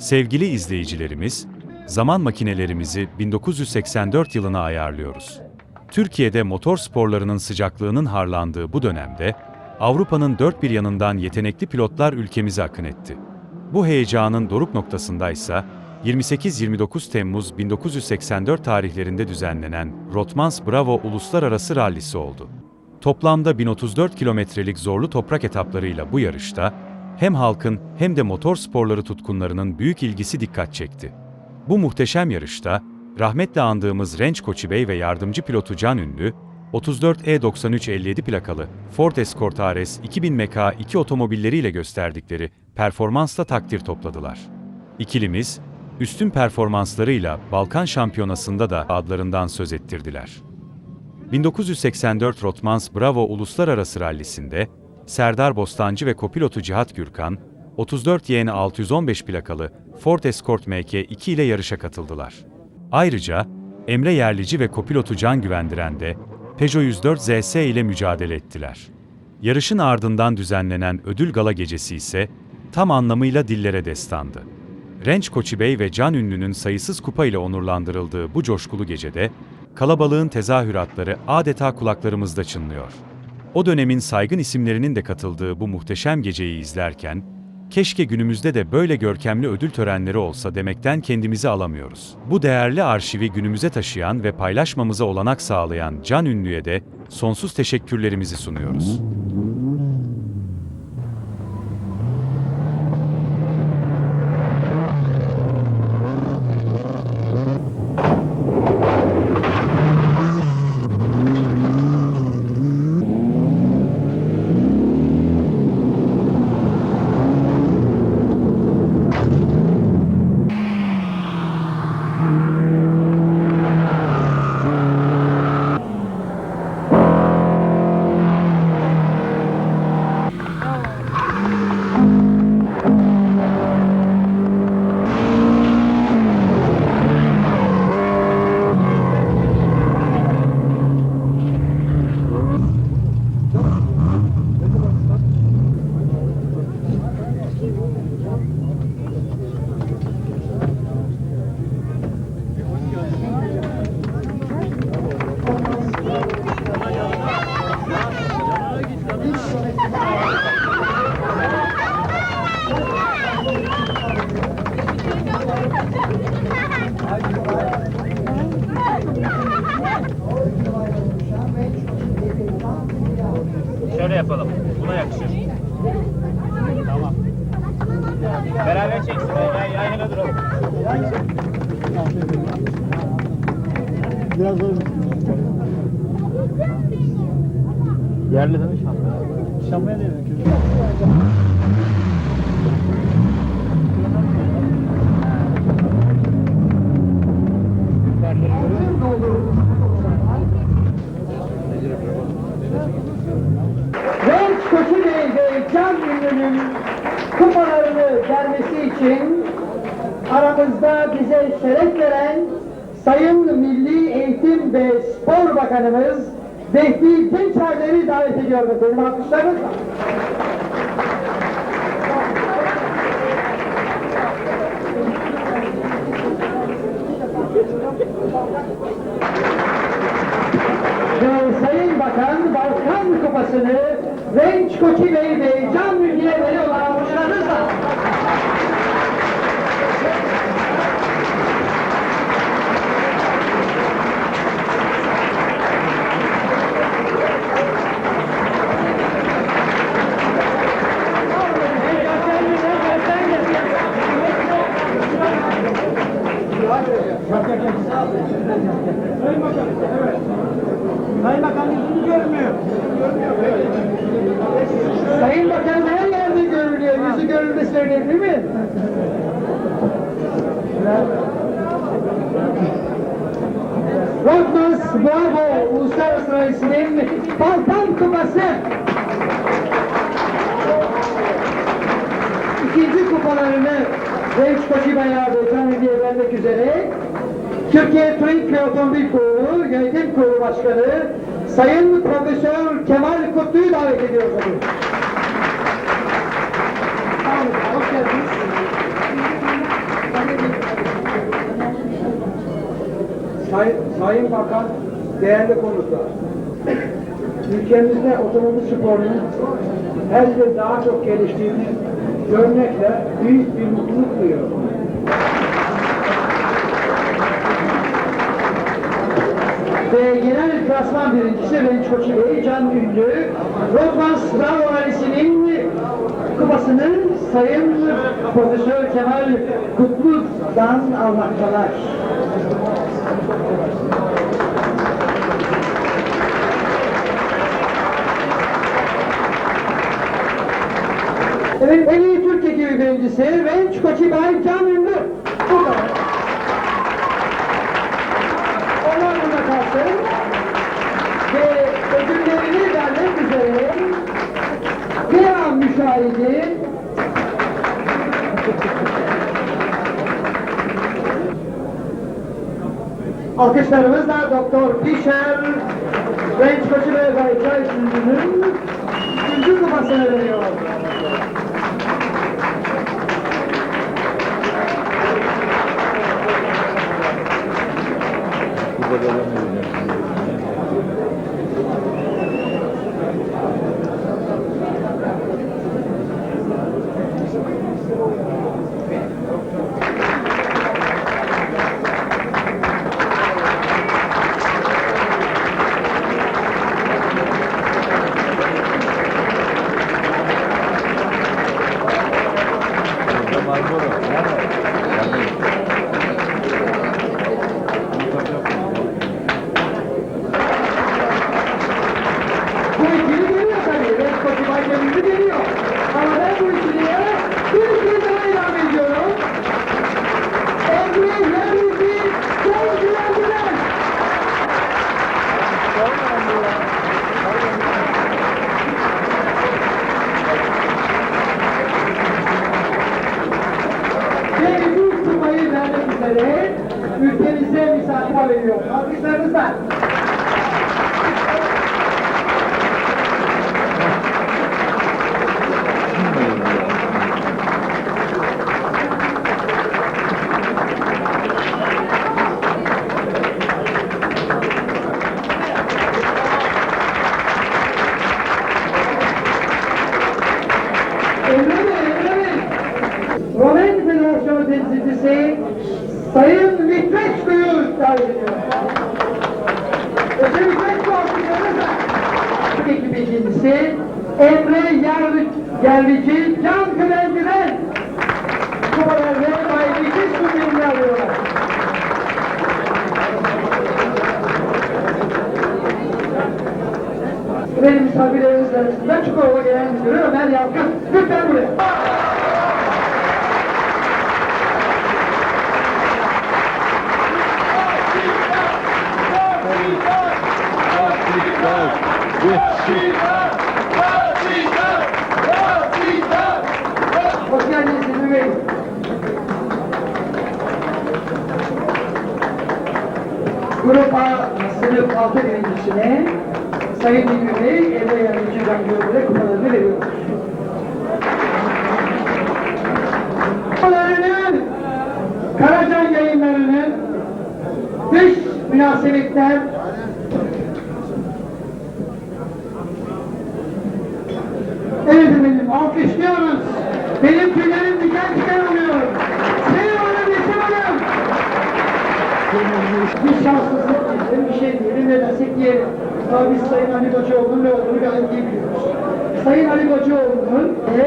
Sevgili izleyicilerimiz, zaman makinelerimizi 1984 yılına ayarlıyoruz. Türkiye'de motor sporlarının sıcaklığının harlandığı bu dönemde, Avrupa'nın dört bir yanından yetenekli pilotlar ülkemize akın etti. Bu heyecanın doruk noktasındaysa, 28-29 Temmuz 1984 tarihlerinde düzenlenen Rotmans Bravo Uluslararası Rallisi oldu. Toplamda 1034 kilometrelik zorlu toprak etaplarıyla bu yarışta, hem halkın hem de motor sporları tutkunlarının büyük ilgisi dikkat çekti. Bu muhteşem yarışta, rahmetle andığımız Renç Koçi Bey ve yardımcı pilotu Can Ünlü, 34E9357 plakalı Ford Escort RS 2000 MK2 otomobilleriyle gösterdikleri performansla takdir topladılar. İkilimiz, üstün performanslarıyla Balkan Şampiyonası'nda da adlarından söz ettirdiler. 1984 Rotmans Bravo Uluslararası Rallisi'nde Serdar Bostancı ve kopilotu Cihat Gürkan, 34 YN 615 plakalı Ford Escort MK2 ile yarışa katıldılar. Ayrıca Emre Yerlici ve kopilotu Can Güvendiren de Peugeot 104 ZS ile mücadele ettiler. Yarışın ardından düzenlenen ödül gala gecesi ise tam anlamıyla dillere destandı. Renç Koçi Bey ve Can Ünlü'nün sayısız kupa ile onurlandırıldığı bu coşkulu gecede, kalabalığın tezahüratları adeta kulaklarımızda çınlıyor. O dönemin saygın isimlerinin de katıldığı bu muhteşem geceyi izlerken, keşke günümüzde de böyle görkemli ödül törenleri olsa demekten kendimizi alamıyoruz. Bu değerli arşivi günümüze taşıyan ve paylaşmamıza olanak sağlayan Can Ünlü'ye de sonsuz teşekkürlerimizi sunuyoruz. Biraz zor. Yerli değil mi şampiyon? Şamaya değil. Genç Bey ve Can Ünlü'nün kupalarını vermesi için aramızda bize şeref veren Sayın Milli Eğitim ve Spor Bakanımız Vehbi Gençerler'i davet ediyorum efendim. Alkışlarınızla. Ve Sayın Bakan Balkan Kupası'nı Renç Koçi Bey ve Can Ünlü'ye veriyorlar. Alkışlarınızla. Sayın Bakan yüzünü görmüyor. Sayın Bakan her yerde Yüzü görülmesi önemli mi? Rotmans Bravo Uluslararası Rallisi'nin Balkan Kupası. İkinci kupalarını Renç Koçi Bayağı Can Hediye vermek üzere Türkiye Turing ve Otomobil Kurulu Yönetim Kurulu Başkanı Sayın Profesör Kemal Kutlu'yu davet ediyoruz. Say, Sayın Bakan, değerli konuklar. Ülkemizde otomobil sporunun her yıl daha çok geliştiğini görmekle büyük bir mutluluk duyuyorum. Ve genel klasman birincisi Renç Koçu Bey, Can Ünlü, Rotmans Bravo ailesinin kupasını Sayın Profesör Kemal Kutlu'dan almaktalar. Evet, en iyi Türk ekibi birincisi Renç Koçu Bey, Can Ünlü. Bu kadar. Onlar burada kalsın. Ve ödüllerini vermek üzere Devam müşahidi Alkışlarımızla Doktor Pişer Genç Koçu ve Bayçay Sündü'nün üçüncü kupasını veriyor. Ülkemize misafir veriyor. Alkışlarınızla. Romen Federasyonu temsilcisi Sayın Vitreçko'yu davet ediyorum. Özel Vitreçko alkışlarınızla. Ekibi ikincisi Emre Yerli, Yerlici Can Kıvendiren. Kupalar ve bayrağı sunumunu alıyorlar. Benim misafirlerimiz arasında Çukurova Genel Müdürü Ömer Yalkın. Lütfen buraya. Hoş geldiniz Hilmi Bey. Grup A sınıf 6 birincisine Sayın Hilmi Bey, Emre Karacan yayınlarının dış münasebetler Evet efendim, alkışlıyoruz. Benim tüylerim diken diken oluyor. Yeşim Hanım. Bir şanssızlık diyelim, bir şey diyelim, ne dersek diyelim. Ama biz Sayın Ali Koçoğlu'nun ne olduğunu gayet iyi biliyoruz. Sayın Ali Koçoğlu'nun ve